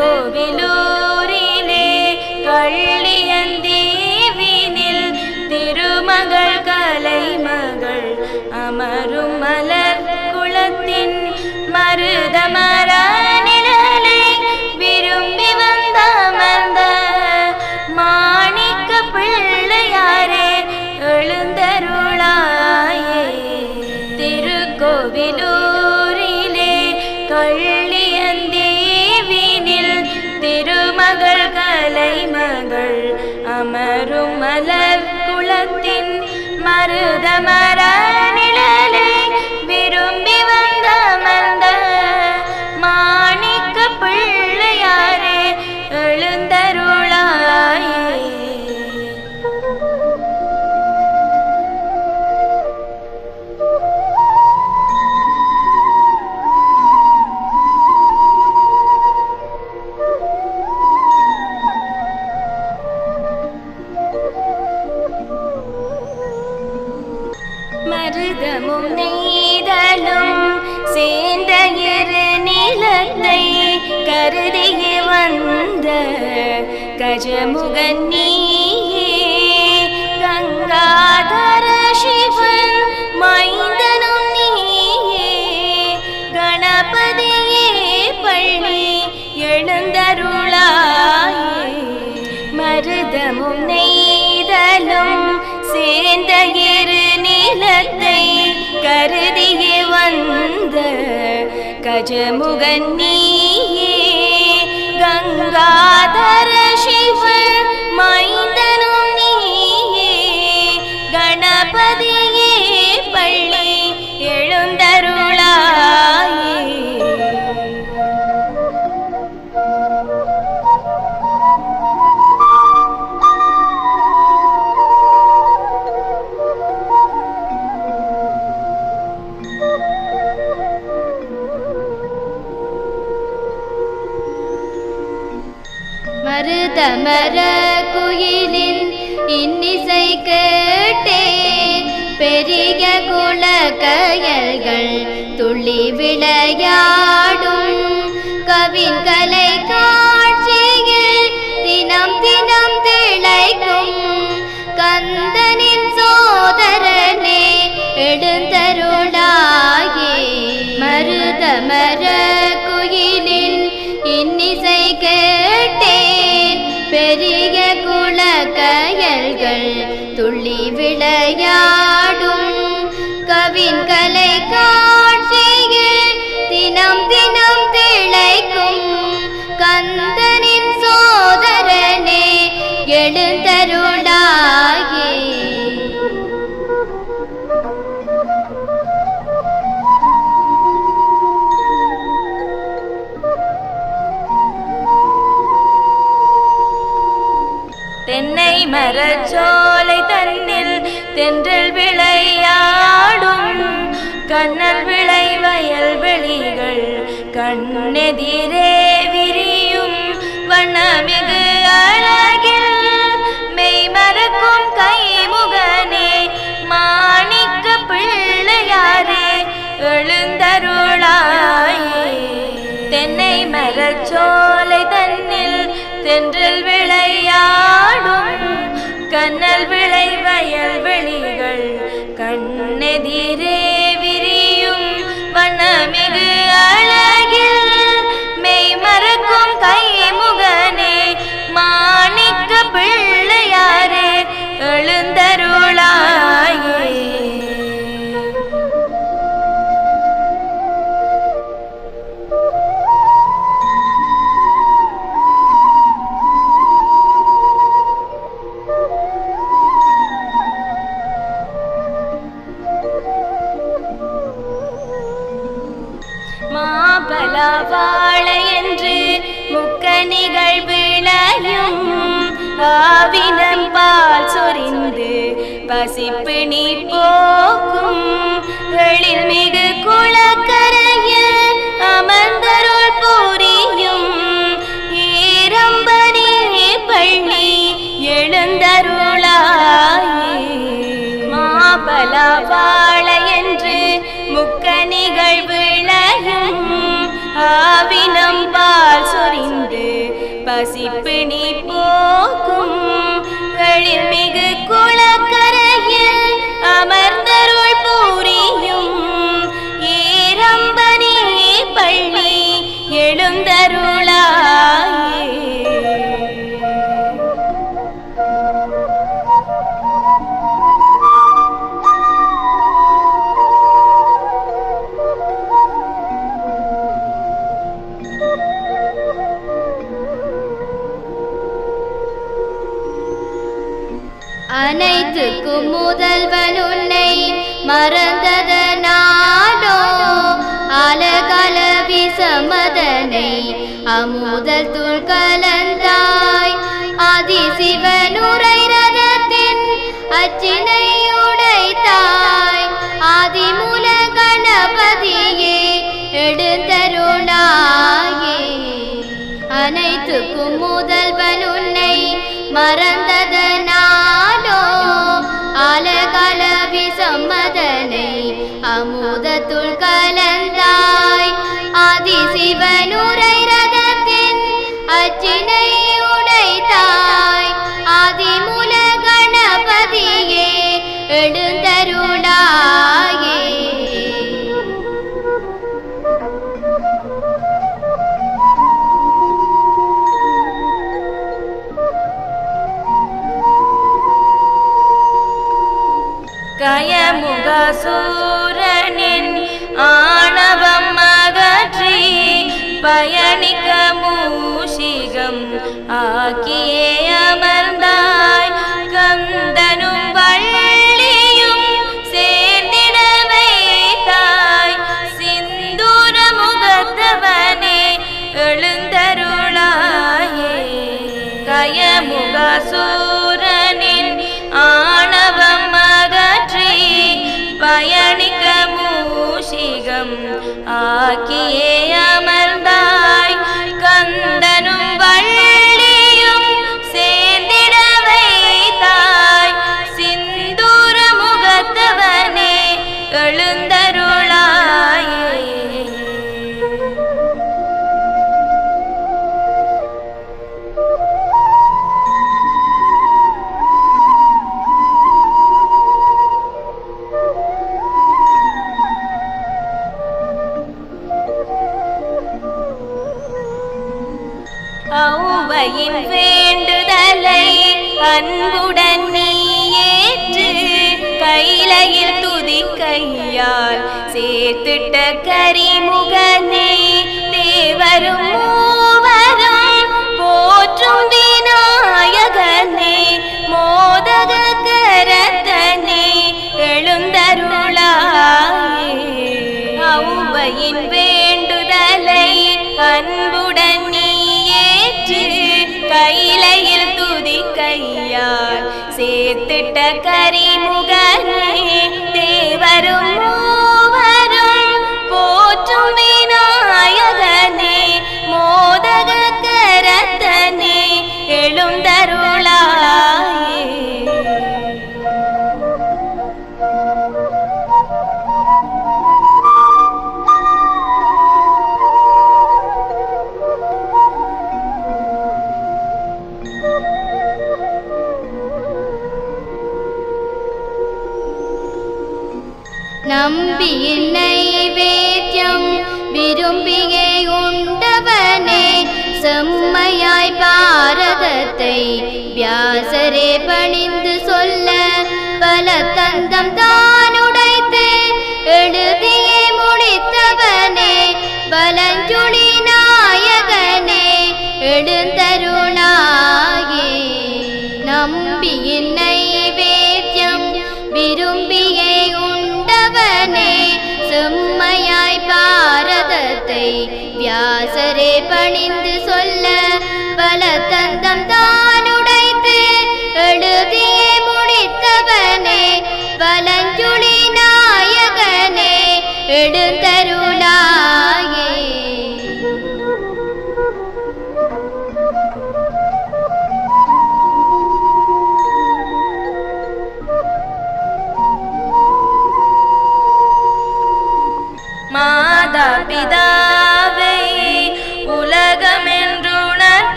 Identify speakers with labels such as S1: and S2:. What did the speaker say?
S1: को மருதமும் நெய்தலும் சேர்ந்த இரு நிலத்தை கருதி வந்த கஜமுகன் நீயே. கங்காதர சிவன் மைந்தனும் நீயே. கணபதியே பள்ளி எழுந்தருளாயே. மருதமும் जगन्य गङ्गाधर
S2: மருதமர குயிலின் இன்னிசை கேட்டேன் பெரிய குலக்கயல்கள் துள்ளி விளையாடும் கவின்கலை காட்சியில் தினம் தினம் திளைக்கும் கந்தனின் சோதரனே எழுந்தருளாயே. மருதமர குலக்கயல்கள் துள்ளி
S1: தென்னை மரச்சோலை தன்னில் தென்றல் விளையாடும். கண்ணல் விளை வயல் வெளிகள் கண்ணெதிரே விரியும் வண்ணமிகு மாபல என்று முக்க நிகழ்விளையும் ஆவினம் பால் சொரிந்து பசிப்பு நீ போக்கும். எழில் மிகு குளக்கரையில் அமர்ந்தருள் பூரியும். ஈரம்பனி பள்ளி எழுந்தருளாயே. மாபலவா பசிப்பிணி போக்கும். எழில்மிகு
S2: மறந்ததனாலோ? அலகல விசமதனை அமுதல் துள் கலந்தாய். ஆதிசிவனுரை ரதத்தின் அச்சினை உடைத்தாய். ஆதிமூல கணபதியே எழுந்தருளாயே அனைத்துக்கும் முதல்வன் உன்னை மறந்த
S1: அசூரனின் ஆணவம் அகற்றி பயணிக்க மூஷிகம் ஆக்கியே. மூஷிகம் துதிக்கையால் சேர்த்திட்ட கரிமுகனே தேவரும் மூவரும் போற்றும் விநாயகனே மோதக கரத்தனே எழுந்தருளாயே. ஔவையின் வேண்டுதலை அன்புடன் நீ ஏற்று கைலையில் துதிக்கையால் சேர்த்திட்ட கரிமுகனே தேவரும்
S2: பாரதத்தை வியாசரே பணிந்து சொல்ல பல தந்தம் தான் உடைத்து எழுதியே முடித்தவனே பலஞ்சுழி நாயகனே எழுந்தருளாயே நம்பியின் நைவேத்தியம் விரும்பியே உண்டவனே செம்மையாய் பாரதத்தை வியாசரே பணிந்து சொல்ல பல
S1: தந்த